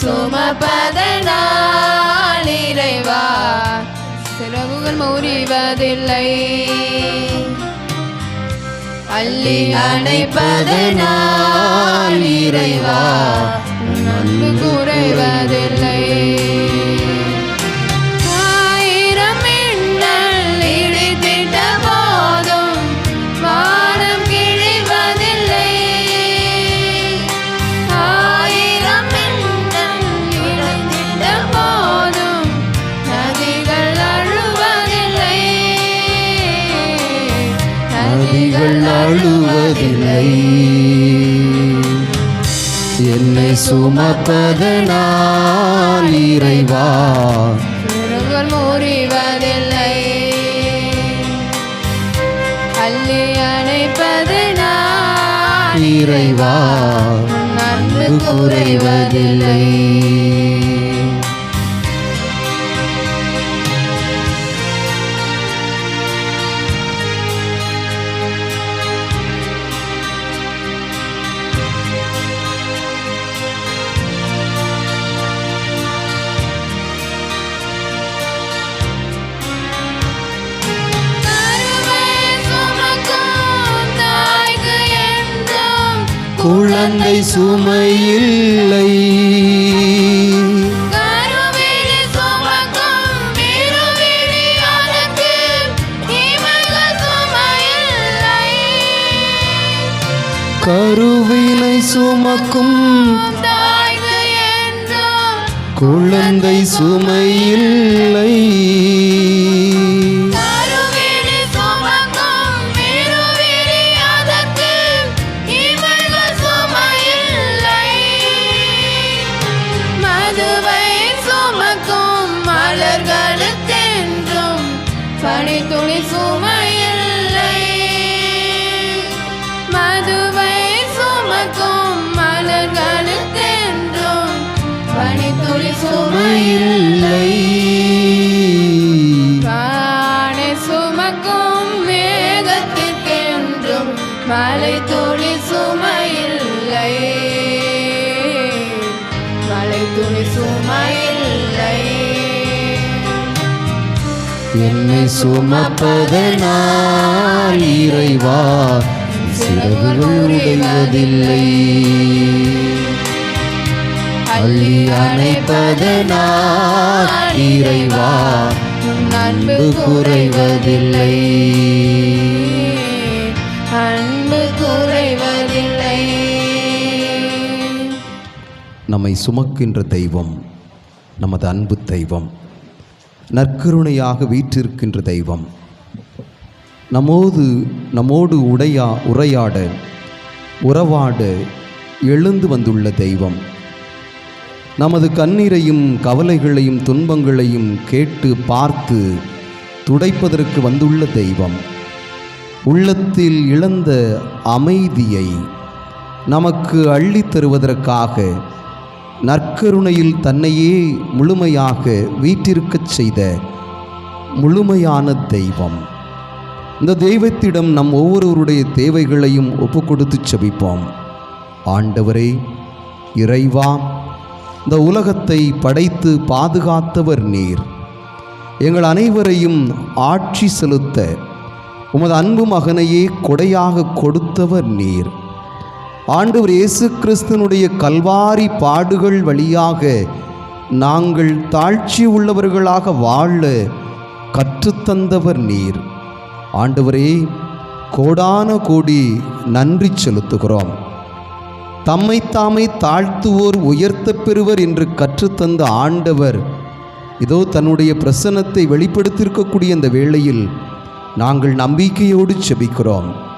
சுமப்பதனால் இறைவா. சிறகுகள் முறிவதில்லை. அள்ளி அணைப்பதனால் இறைவா. அன்பு குறைவதில்லை. நதிகள் அழுவதில்லை. என்னை சுமப்பதனால் இறைவா. முறிவதில்லை. அள்ளி அணைப்பது நான். இறைவா குறைவதில்லை. குழந்தை சுமையில்லை. கருவினை சுமக்கும் குழந்தை சுமையில்லை என்னை சுமப்பதனால் இறைவா சிறகுகள் உடைவதில்லை அள்ளி அணைப்பதனால் இறைவா அன்பு குறைவதில்லை. அன்பு குறைவதில்லை. நம்மை சுமக்கின்ற தெய்வம் நமது அன்பு தெய்வம் நற்கருணையாக வீற்றிருக்கின்ற தெய்வம். நம்மோது நம்மோடு உடையா உரையாட உறவாட எழுந்து வந்துள்ள தெய்வம். நமது கண்ணீரையும் கவலைகளையும் துன்பங்களையும் கேட்டு பார்த்து துடைப்பதற்கு வந்துள்ள தெய்வம். உள்ளத்தில் இழந்த அமைதியை நமக்கு அள்ளித் தருவதற்காக நற்கருணையில் தன்னையே முழுமையாக வீற்றிருக்கச் செய்த முழுமையான தெய்வம். இந்த தெய்வத்திடம் நம் ஒவ்வொருவருடைய தேவைகளையும் ஒப்பு கொடுத்து செபிப்போம். ஆண்டவரே இறைவா இந்த உலகத்தை படைத்து பாதுகாத்தவர் நீர். எங்கள் அனைவரையும் ஆட்சி செலுத்த உமது அன்பு மகனையே கொடையாக கொடுத்தவர் நீர். ஆண்டவர் இயேசு கிறிஸ்தனுடைய கல்வாரி பாடுகள் வழியாக நாங்கள் தாழ்ச்சி உள்ளவர்களாக வாழ கற்றுத்தந்தவர் நீர். ஆண்டவரே கோடான கோடி நன்றி செலுத்துகிறோம். தம்மை தாமை தாழ்த்துவோர் உயர்த்தப் பெறுவர் என்று கற்றுத்தந்த ஆண்டவர் இதோ தன்னுடைய பிரசன்னத்தை வெளிப்படுத்தியிருக்கக்கூடிய இந்த வேளையில் நாங்கள் நம்பிக்கையோடு செபிக்கிறோம்.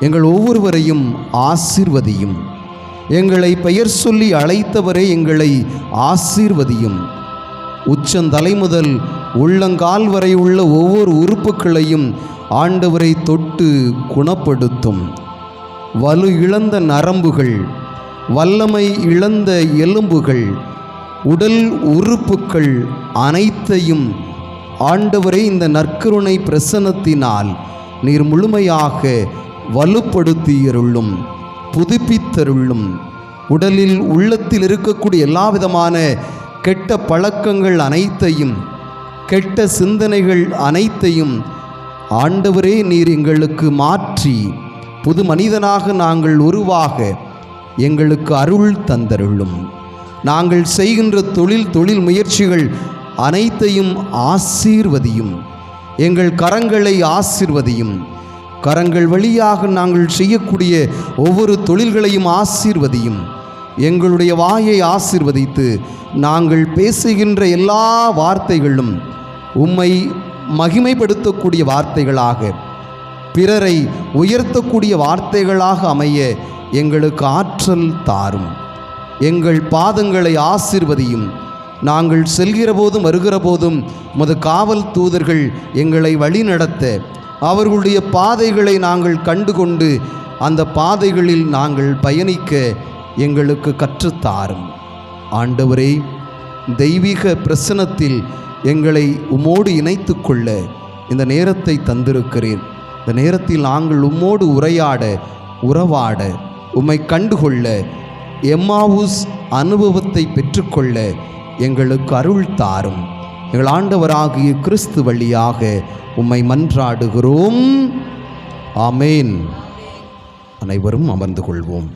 எங்கள் ஒவ்வொருவரையும் ஆசீர்வதியும். எங்களை பெயர் சொல்லி அழைத்தவரே எங்களை ஆசீர்வதியும். உச்சந்தலை முதல் உள்ளங்கால் வரை உள்ள ஒவ்வொரு உறுப்புகளையும் ஆண்டவரை தொட்டு குணப்படுத்தும். வலு இழந்த நரம்புகள் வல்லமை இழந்த எலும்புகள் உடல் உறுப்புக்கள் அனைத்தையும் ஆண்டவரே இந்த நற்கருணை பிரசனத்தினால் நீர் முழுமையாக வலுப்படுத்தியருளும் புதுப்பித்தருளும் உடலில் உள்ளத்தில் இருக்கக்கூடிய எல்லா விதமான கெட்ட பழக்கங்கள் அனைத்தையும் கெட்ட சிந்தனைகள் அனைத்தையும் ஆண்டவரே நீர் எங்களுக்கு மாற்றி புது மனிதனாக நாங்கள் உருவாக எங்களுக்கு அருள் தந்தருளும். நாங்கள் செய்கின்ற தொழில் தொழில் முயற்சிகள் அனைத்தையும் ஆசீர்வதியும் எங்கள் கரங்களை ஆசிர்வதியும். கரங்கள் வழியாக நாங்கள் செய்யக்கூடிய ஒவ்வொரு தொழில்களையும் ஆசீர்வதியும். எங்களுடைய வாயை ஆசீர்வதித்து நாங்கள் பேசுகின்ற எல்லா வார்த்தைகளும் உம்மை மகிமைப்படுத்தக்கூடிய வார்த்தைகளாக பிறரை உயர்த்தக்கூடிய வார்த்தைகளாக அமைய எங்களுக்கு ஆற்றல் தாரும். எங்கள் பாதங்களை ஆசிர்வதியும். நாங்கள் செல்கிற போதும் வருகிற போதும் முத காவல் தூதர்கள் எங்களை வழிநடத்த அவர்களுடைய பாதைகளை நாங்கள் கண்டுகொண்டு அந்த பாதைகளில் நாங்கள் பயணிக்க எங்களுக்கு கற்றுத்தாரும். ஆண்டவரே தெய்வீக பிரசனத்தில் எங்களை உமோடு இணைத்து கொள்ள இந்த நேரத்தை தந்திருக்கிறேன் இந்த நேரத்தில் நாங்கள் உம்மோடு உரையாட உறவாட உம்மை கண்டுகொள்ள எம்மாவூஸ் அனுபவத்தை பெற்றுக்கொள்ள எங்களுக்கு அருள் தாரும். எங்கள் ஆண்டவராகிய கிறிஸ்து வழியாக உம்மை மன்றாடுகிறோம். ஆமேன். அனைவரும் அமர்ந்து கொள்வோம்.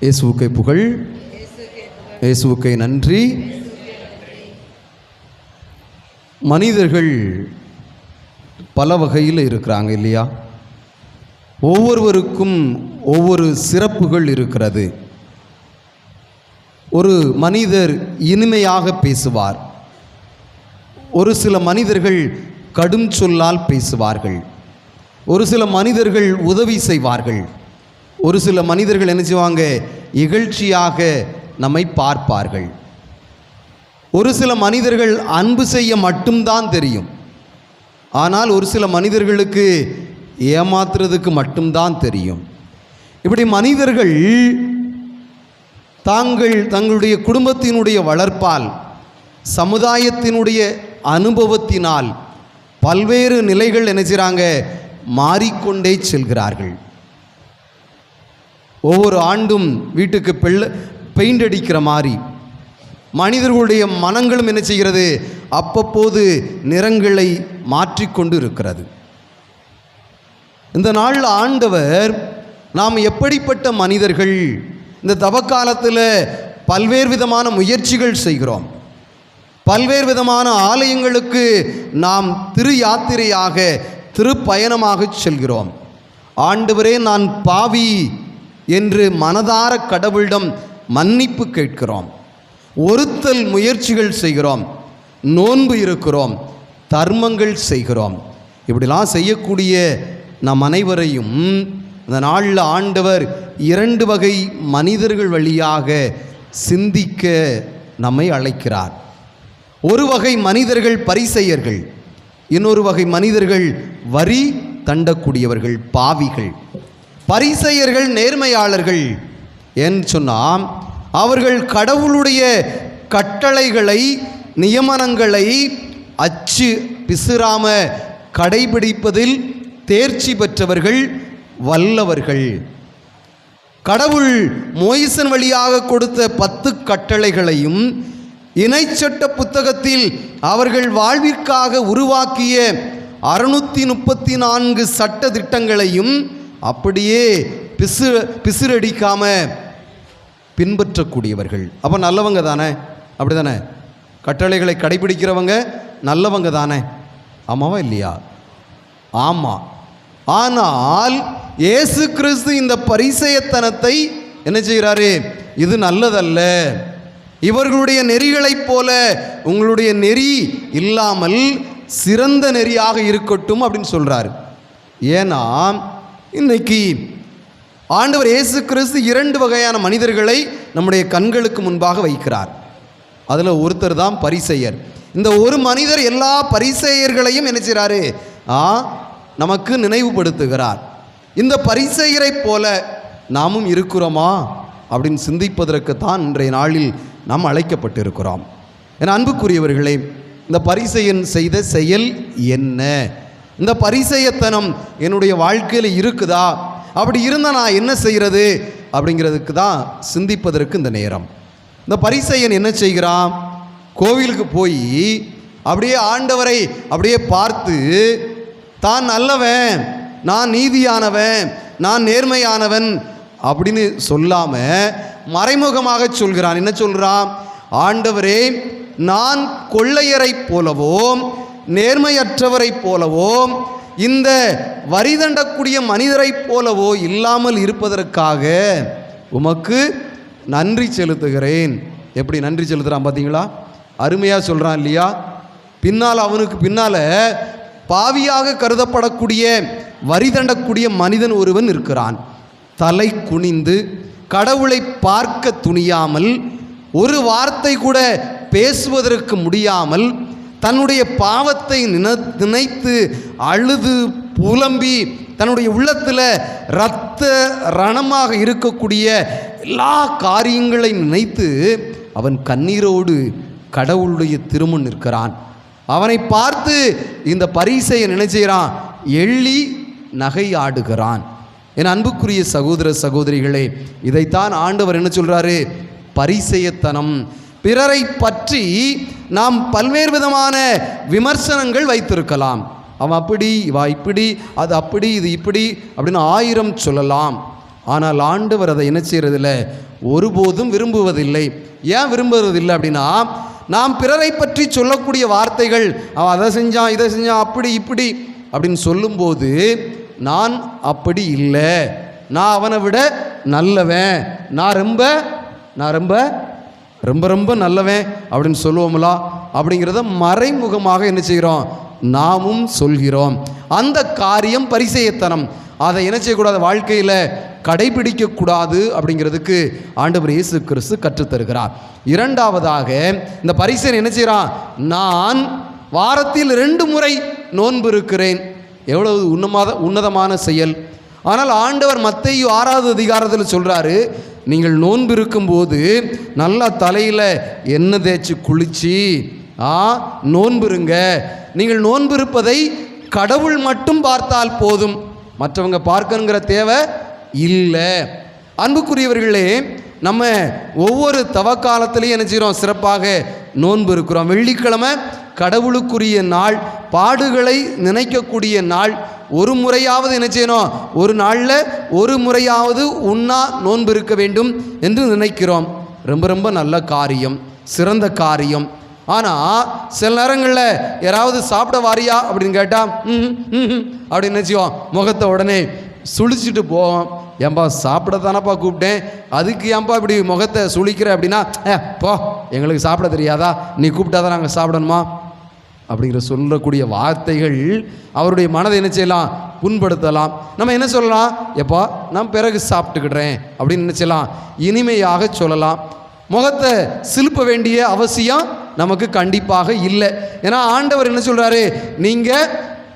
இயேசுக்கை புகழ். இயேசுக்கை நன்றி. மனிதர்கள் பல வகையில் இருக்கிறாங்க இல்லையா? ஒவ்வொருவருக்கும் ஒவ்வொரு சிறப்புகள் இருக்கிறது. ஒரு மனிதர் இனிமையாக பேசுவார். ஒரு சில மனிதர்கள் கடும் சொல்லால் பேசுவார்கள். ஒரு சில மனிதர்கள் உதவி செய்வார்கள். ஒரு சில மனிதர்கள் என்ன செய்வாங்க? இகழ்ச்சியாக நம்மை பார்ப்பார்கள். ஒரு சில மனிதர்கள் அன்பு செய்ய மட்டும்தான் தெரியும். ஆனால் ஒரு சில மனிதர்களுக்கு ஏமாத்துறதுக்கு மட்டும்தான் தெரியும். இப்படி மனிதர்கள் தாங்கள் தங்களுடைய குடும்பத்தினுடைய வளர்ப்பால் சமுதாயத்தினுடைய அனுபவத்தினால் பல்வேறு நிலைகள் நினைச்சிறாங்க செய்கிறாங்க மாறிக்கொண்டே செல்கிறார்கள். ஒவ்வொரு ஆண்டும் வீட்டுக்கு பெள்ள பெயிண்ட் அடிக்கிற மாதிரி மனிதர்களுடைய மனங்களும் என்ன செய்கிறது? அப்பப்போது நிறங்களை மாற்றிக்கொண்டு இருக்கிறது இந்த நாளில் ஆண்டவர் நாம் எப்படிப்பட்ட மனிதர்கள்? இந்த தவக்காலத்தில் பல்வேறு விதமான முயற்சிகள் செய்கிறோம். பல்வேறு விதமான ஆலயங்களுக்கு நாம் திரு யாத்திரையாக திருப்பயணமாக செல்கிறோம். ஆண்டவரே நான் பாவி என்று மனதார கடவுளிடம் மன்னிப்பு கேட்கிறோம். ஒருத்தல் முயற்சிகள் செய்கிறோம். நோன்பு இருக்கிறோம். தர்மங்கள் செய்கிறோம். இப்படிலாம் செய்யக்கூடிய நம் அனைவரையும் அந்த நாளில் ஆண்டவர் இரண்டு வகை மனிதர்கள் வழியாக சிந்திக்க நம்மை அழைக்கிறார். ஒரு வகை மனிதர்கள் பரிசெயர்கள் இன்னொரு வகை மனிதர்கள் வரி தண்டக்கூடியவர்கள் பாவிகள். பரிசெயர்கள் நேர்மையாளர்கள் என்று சொன்னால் அவர்கள் கடவுளுடைய கட்டளைகளை நியமனங்களை அச்சு பிசுறாம கடைபிடிப்பதில் தேர்ச்சி பெற்றவர்கள் வல்லவர்கள். கடவுள் மோயிசன் வழியாக கொடுத்த பத்து கட்டளைகளையும் இணைச்சட்ட புத்தகத்தில் அவர்கள் வாழ்விற்காக உருவாக்கிய அறுநூற்றி முப்பத்தி நான்கு சட்ட திட்டங்களையும் அப்படியே பிசு பிசுரடிக்காம பின்பற்றக்கூடியவர்கள். அப்போ நல்லவங்க தானே? அப்படி தானே கட்டளைகளை கடைபிடிக்கிறவங்க நல்லவங்க தானே? ஆமாவா இல்லையா? ஆமாம் ஆனால் இயேசு கிறிஸ்து இந்த பரிசயத்தனத்தை என்ன செய்கிறாரு? இது நல்லதல்ல. இவர்களுடைய நெறிகளைப் போல உங்களுடைய நெறி இல்லாமல் சிறந்த நெறியாக இருக்கட்டும் அப்படின்னு சொல்கிறார் ஏன்னா இன்னைக்கு ஆண்டவர் இயேசு கிறிஸ்து இரண்டு வகையான மனிதர்களை நம்முடைய கண்களுக்கு முன்பாக வைக்கிறார். அதில் ஒருத்தர் தான் பரிசெயர். இந்த ஒரு மனிதர் எல்லா பரிசெயர்களையும் என்ன செய்கிறாரு ஆ நமக்கு நினைவுபடுத்துகிறார். இந்த பரிசெயரை போல நாமும் இருக்கிறோமா? அப்படின்னு சிந்திப்பதற்கு தான் இன்றைய நாளில் நாம் அழைக்கப்பட்டிருக்கிறோம். என் அன்புக்குரியவர்களே இந்த பரிசெயன் செய்த செயல் என்ன? இந்த பரிசெயத்தனம் என்னுடைய வாழ்க்கையில் இருக்குதா? அப்படி இருந்தால் நான் என்ன செய்கிறது அப்படிங்கிறதுக்கு தான் சிந்திப்பதற்கு இந்த நேரம். இந்த பரிசெயன் என்ன செய்கிறான்? கோவிலுக்கு போய் அப்படியே ஆண்டவரை அப்படியே பார்த்து தான் நல்லவன். நான் நீதியானவன் நான் நேர்மையானவன் அப்படின்னு சொல்லாமல் மறைமுகமாக சொல்கிறான். என்ன சொல்கிறான் ஆண்டவரே நான் கொள்ளையரைப் போலவோ நேர்மையற்றவரைப் போலவோ இந்த வரி தண்டக்கூடிய மனிதரைப் போலவோ இல்லாமல் இருப்பதற்காக உமக்கு நன்றி செலுத்துகிறேன். எப்படி நன்றி செலுத்துகிறான் பார்த்தீங்களா? அருமையாக சொல்கிறான் இல்லையா? பின்னால் அவனுக்கு பின்னால் பாவியாக கருதப்படக்கூடிய வரி தண்டக்கூடிய மனிதன் ஒருவன் இருக்கிறான். தலை குனிந்து கடவுளை பார்க்க துணியாமல் ஒரு வார்த்தை கூட பேசுவதற்கு முடியாமல் தன்னுடைய பாவத்தை நினைத்து அழுது புலம்பி தன்னுடைய உள்ளத்தில் இரத்த ரணமாக இருக்கக்கூடிய எல்லா காரியங்களை நினைத்து அவன் கண்ணீரோடு கடவுளுடைய திருமுன் நிற்கிறான். அவனை பார்த்து இந்த பரிசையை நினைச்சுகிறான் எள்ளி நகையாடுகிறான். என் அன்புக்குரிய சகோதர சகோதரிகளே இதைத்தான் ஆண்டவர் என்ன சொல்கிறாரு பரிசெயத்தனம். பிறரை பற்றி நாம் பல்வேறு விதமான விமர்சனங்கள் வைத்திருக்கலாம். அவன் அப்படி இவா இப்படி அது அப்படி இது இப்படி அப்படின்னு ஆயிரம் சொல்லலாம். ஆனால் ஆண்டவர் அதை என்ன செய்கிறதில்ல ஒருபோதும் விரும்புவதில்லை. ஏன் விரும்புவதில்லை அப்படின்னா நாம் பிறரை பற்றி சொல்லக்கூடிய வார்த்தைகள் அவன் அதை செஞ்சான் இதை செஞ்சான் அப்படி இப்படி அப்படின்னு சொல்லும்போது நான் அப்படி இல்லை. நான் அவனை விட நல்லவன். நான் ரொம்ப நான் ரொம்ப ரொம்ப ரொம்ப நல்லவன் அப்படின்னு சொல்லுவோம்லா அப்படிங்கிறத மறைமுகமாக என்ன செய்கிறோம்? நாமும் சொல்கிறோம். அந்த காரியம் பரிசெயத்தனம். அதை என்ன செய்யக்கூடாது வாழ்க்கையில் கடைபிடிக்கக்கூடாது அப்படிங்கிறதுக்கு ஆண்டவர் இயேசு கிறிஸ்து கற்றுத்தருகிறார். இரண்டாவதாக இந்த பரிசன் என்ன செய்கிறான் நான் வாரத்தில் ரெண்டு முறை நோன்பு இருக்கிறேன். எவ்வளவு உன்னமாத உன்னதமான செயல். ஆனால் ஆண்டவர் மத்தையு ஆறாவது அதிகாரத்தில் சொல்கிறாரு நீங்கள் நோன்பு இருக்கும்போது நல்லா தலையில் எண்ணெய் தேய்ச்சி குளிச்சு ஆ நோன்பு இருங்க. நீங்கள் நோன்பு இருப்பதை கடவுள் மட்டும் பார்த்தால் போதும். மற்றவங்க பார்க்கணுங்கிற தேவை இல்லை. அன்புக்குரியவர்களே நம்ம ஒவ்வொரு தவக்காலத்திலையும் என்ன செய்கிறோம் சிறப்பாக நோன்பு இருக்கிறோம். வெள்ளிக்கிழமை கடவுளுக்குரிய நாள் பாடுகளை நினைக்கக்கூடிய நாள். ஒரு முறையாவது என்ன செய்யணும்? ஒரு நாளில் ஒரு முறையாவது உண்ணா நோன்பு இருக்க வேண்டும் என்று நினைக்கிறோம். ரொம்ப ரொம்ப நல்ல காரியம் சிறந்த காரியம். ஆனால் சில நேரங்களில் யாராவது சாப்பிட வாரியா அப்படின்னு கேட்டால் ம் ம் அப்படின்னு நினச்சிவோம் முகத்தை உடனே சுழிச்சிட்டு போவோம். ஏன்பா சாப்பிட தானப்பா கூப்பிட்டேன்? அதுக்கு ஏன்பா இப்படி முகத்தை சுளிக்கிற அப்படின்னா ஏ போ எங்களுக்கு சாப்பிட தெரியாதா? நீ கூப்பிட்டா தான் நாங்கள் சாப்பிடணுமா? அப்படிங்கிற சொல்லக்கூடிய வார்த்தைகள் அவருடைய மனதை என்ன செய்யலாம்? புண்படுத்தலாம். நம்ம என்ன சொல்லலாம்? எப்பா நான் பிறகு சாப்பிட்டுக்கிடுறேன் அப்படின்னு என்ன செய்யலாம்? இனிமையாக சொல்லலாம். முகத்தை சிலுப்ப வேண்டிய அவசியம் நமக்கு கண்டிப்பாக இல்லை. ஏன்னா ஆண்டவர் என்ன சொல்கிறாரு நீங்கள்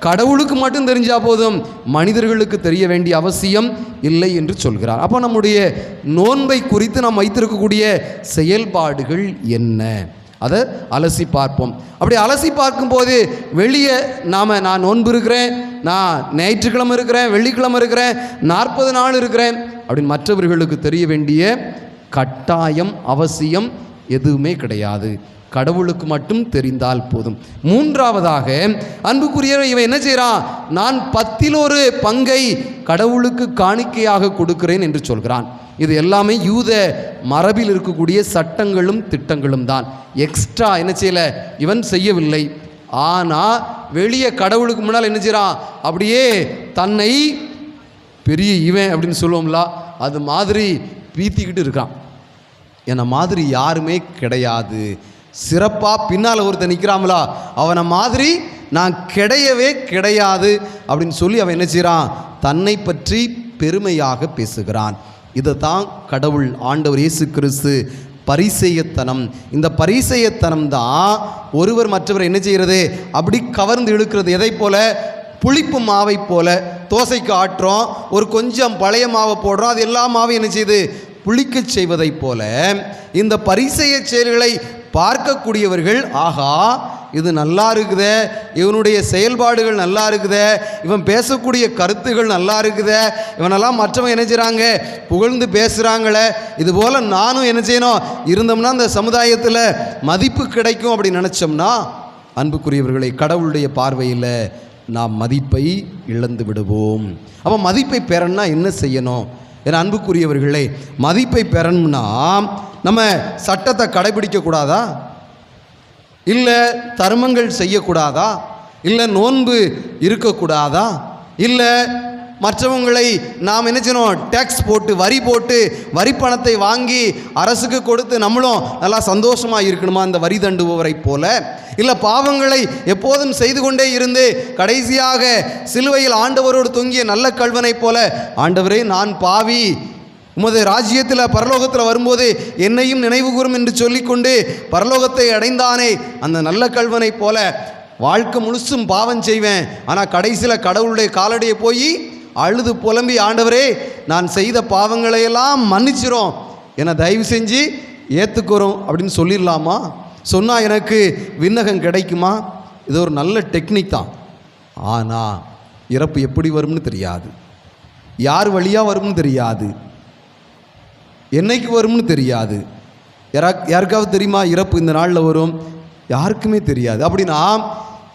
கடவுளுக்கு மட்டும் தெரிஞ்சால் போதும் மனிதர்களுக்கு தெரிய வேண்டிய அவசியம் இல்லை என்று சொல்கிறார். அப்போ நம்முடைய நோன்பை குறித்து நாம் வைத்திருக்கக்கூடிய செயல்பாடுகள் என்ன? அதை அலசி பார்ப்போம். அப்படி அலசி பார்க்கும்போது வெளியே நாம் நான் நோன்பு இருக்கிறேன் நான் ஞாயிற்றுக்கிழமை இருக்கிறேன் வெள்ளிக்கிழமை இருக்கிறேன் நாற்பது நாள் இருக்கிறேன் அப்படின்னு மற்றவர்களுக்கு தெரிய வேண்டிய கட்டாயம் அவசியம் எதுவுமே கிடையாது. கடவுளுக்கு மட்டும் தெரிந்தால் போதும். மூன்றாவதாக அன்புக்குரிய இவன் என்ன செய்கிறான் நான் பத்தில் ஒரு பங்கை கடவுளுக்கு காணிக்கையாக கொடுக்கிறேன் என்று சொல்கிறான். இது எல்லாமே யூத மரபில் இருக்கக்கூடிய சட்டங்களும் திட்டங்களும் தான். எக்ஸ்ட்ரா என்ன செய்யல? இவன் செய்யவில்லை. ஆனால் வெளியே கடவுளுக்கு முன்னால் என்ன செய்கிறான் அப்படியே தன்னை பெரிய இவன் அப்படின்னு சொல்லுவோம்ல அது மாதிரி பீத்திக்கிட்டு இருக்கான். என்னை மாதிரி யாருமே கிடையாது. சிறப்பாக பின்னால் ஒருத்தன் நிற்கிறாங்களா அவனை மாதிரி நான் கிடையவே கிடையாது அப்படின்னு சொல்லி அவன் என்ன செய்கிறான் தன்னை பற்றி பெருமையாக பேசுகிறான். இதை தான் கடவுள் ஆண்டவர் இயேசு கிறிஸ்து பரிசெயத்தனம். இந்த பரிசெயத்தனம் தான் ஒருவர் மற்றவர் என்ன செய்கிறது அப்படி கவர்ந்து இழுக்கிறது. எதை போல? புளிப்பு மாவை போல. தோசைக்கு ஆட்டுறோம் ஒரு கொஞ்சம் பழைய மாவை போடுறோம் அது எல்லா மாவும் என்ன செய்யுது? புளிக்கச் செய்வதைப் போல இந்த பரிசெய செயல்களை பார்க்கக்கூடியவர்கள் ஆகா இது நல்லா இருக்குதே இவனுடைய செயல்பாடுகள் நல்லா இருக்குதே இவன் பேசக்கூடிய கருத்துகள் நல்லா இருக்குதே இவனெல்லாம் மற்றவங்க என்ன செய்கிறாங்க புகழ்ந்து பேசுகிறாங்களே இது போல் நானும் என்ன செய்யணும்? இருந்தோம்னா அந்த சமுதாயத்தில் மதிப்பு கிடைக்கும் அப்படின்னு நினச்சோம்னா அன்புக்குரியவர்களை கடவுளுடைய பார்வையில் நாம் மதிப்பை இழந்து விடுவோம். அப்போ மதிப்பை பெறன்னா என்ன செய்யணும்? என் அன்புக்குரியவர்களே மதிப்பை பெறணும்னா நம்ம சட்டத்தை கடைபிடிக்கக்கூடாதா? இல்லை தர்மங்கள் செய்யக்கூடாதா? இல்லை நோன்பு இருக்கக்கூடாதா? இல்லை மற்றவங்களை நாம் என்ன செய்யணும்? டேக்ஸ் போட்டு வரி போட்டு வரி பணத்தை வாங்கி அரசுக்கு கொடுத்து நம்மளும் நல்லா சந்தோஷமாக இருக்கணுமா? அந்த வரி தண்டுபவரைப் போல. இல்லை பாவங்களை எப்போதும் செய்து கொண்டே இருந்து கடைசியாக சிலுவையில் ஆண்டவரோடு தொங்கிய நல்ல கல்வனைப் போல ஆண்டவரே நான் பாவி. உமது ராஜ்யத்தில் பரலோகத்தில் வரும்போது என்னையும் நினைவு கூறும் என்று சொல்லிக்கொண்டு பரலோகத்தை அடைந்தானே அந்த நல்ல கல்வனைப் போல. வாழ்க்கை முழுசும் பாவம் செய்வேன். ஆனால் கடைசியில் கடவுளுடைய காலடியை போய் அழுது புலம்பி ஆண்டவரே நான் செய்த பாவங்களையெல்லாம் மன்னிச்சிரும். என்னை தயவு செஞ்சு ஏற்றுக்கிறோம் அப்படின்னு சொல்லிடலாமா? சொன்னால் எனக்கு விண்ணகம் கிடைக்குமா? இது ஒரு நல்ல டெக்னிக் தான். ஆனால் இறப்பு எப்படி வரும்னு தெரியாது. யார் வழியாக வரும்னு தெரியாது. என்னைக்கு வரும்னு தெரியாது. யாரா யாருக்காவது தெரியுமா இறப்பு இந்த நாளில் வரும்? யாருக்குமே தெரியாது. அப்படின்னா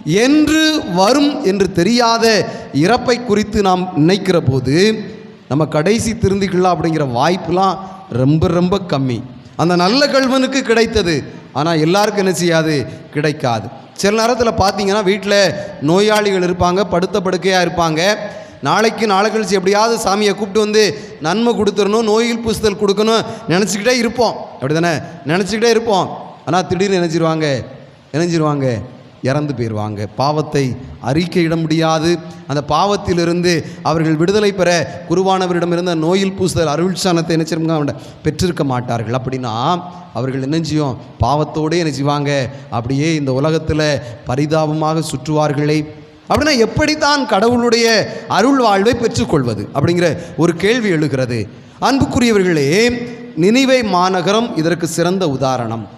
என்று வரும் என்று தெரியாத இறப்பை குறித்து நாம் நினைக்கிற போது நம்ம கடைசி திருந்திக்கலாம் அப்படிங்கிற வாய்ப்புலாம் ரொம்ப ரொம்ப கம்மி. அந்த நல்ல கல்வனுக்கு கிடைத்தது. ஆனால் எல்லாருக்கும் என்ன செய்யாது? கிடைக்காது. சில நேரத்தில் பார்த்தீங்கன்னா வீட்டில் நோயாளிகள் இருப்பாங்க படுத்த படுக்கையாக இருப்பாங்க. நாளைக்கு நாளை கழிச்சு எப்படியாவது சாமியை கூப்பிட்டு வந்து நன்மை கொடுத்துடணும் நோயில் பூசுதல் கொடுக்கணும் நினச்சிக்கிட்டே இருப்போம். அப்படி தானே நினச்சிக்கிட்டே இருப்போம். ஆனால் திடீர்னு நினைச்சிருவாங்க நினைஞ்சிருவாங்க. இறந்து போயிடுவாங்க பாவத்தை அறிக்கையிட முடியாது. அந்த பாவத்திலிருந்து அவர்கள் விடுதலை பெற குருவானவரிடமிருந்த நோயில் பூசுதல் அருள்சானத்தை என்ன செய்வாங்க? அவங்க பெற்றிருக்க மாட்டார்கள். அப்படின்னா அவர்கள் என்ன செய்யும்? பாவத்தோடே என்ன செய்வாங்க? அப்படியே இந்த உலகத்தில் பரிதாபமாக சுற்றுவார்களே. அப்படின்னா எப்படித்தான் கடவுளுடைய அருள் வாழ்வை பெற்றுக்கொள்வது? அப்படிங்கிற ஒரு கேள்வி எழுகிறது. அன்புக்குரியவர்களே நினைவை மாநகரம் இதற்கு சிறந்த உதாரணம்.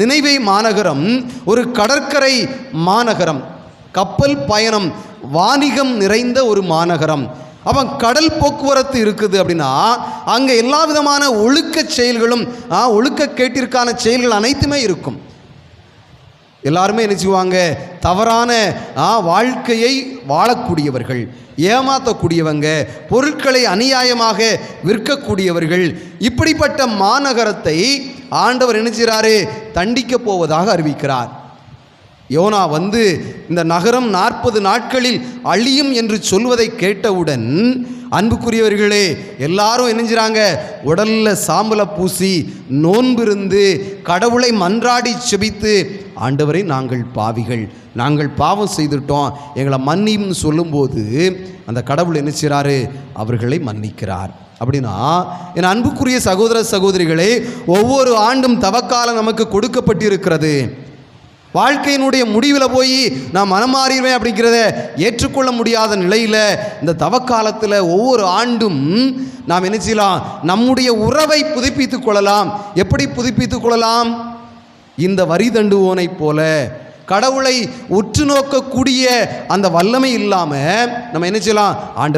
நினைவை மாநகரம் ஒரு கடற்கரை மாநகரம் கப்பல் பயணம் வாணிகம் நிறைந்த ஒரு மாநகரம். அவன் கடல் போக்குவரத்து இருக்குது அப்படின்னா அங்கே எல்லா விதமான ஒழுக்கச் செயல்களும் ஒழுக்க கேட்டிற்கான செயல்கள் அனைத்துமே இருக்கும். எல்லாருமே என்ன செய்வாங்க? தவறான வாழ்க்கையை வாழக்கூடியவர்கள் ஏமாற்றக்கூடியவங்க பொருட்களை அநியாயமாக விற்கக்கூடியவர்கள் இப்படிப்பட்ட மாநகரத்தை ஆண்டவர் என்ன தண்டிக்கப் போவதாக அறிவிக்கிறார். யோனா வந்து இந்த நகரம் நாற்பது நாட்களில் அழியும் என்று சொல்வதை கேட்டவுடன் அன்புக்குரியவர்களே எல்லாரும் இணைஞ்சிறாங்க உடல்ல சாம்பலை பூசி நோன்பிருந்து கடவுளை மன்றாடி செபித்து ஆண்டவரை நாங்கள் பாவிகள். நாங்கள் பாவம் செய்துட்டோம். எங்களை மன்னியும் சொல்லும்போது அந்த கடவுள் என்ன செய்கிறாரு அவர்களை மன்னிக்கிறார். அப்படின்னா என் அன்புக்குரிய சகோதர சகோதரிகளே ஒவ்வொரு ஆண்டும் தவக்காலம் நமக்கு கொடுக்கப்பட்டிருக்கிறது. வாழ்க்கையினுடைய முடிவில் போய் நான் மனம் மாறிடுவேன் அப்படிங்கிறத ஏற்றுக்கொள்ள முடியாத நிலையில் இந்த தவக்காலத்தில் ஒவ்வொரு ஆண்டும் நாம் என்ன செய்யலாம்? நம்முடைய உறவை புதுப்பித்துக் கொள்ளலாம். எப்படி புதுப்பித்துக் கொள்ளலாம்? இந்த வரி தண்டுவோனைப் போல கடவுளை உற்று நோக்கக்கூடிய அந்த வல்லமை இல்லாமல் நம்ம என்ன செய்யலாம்? ஆண்டு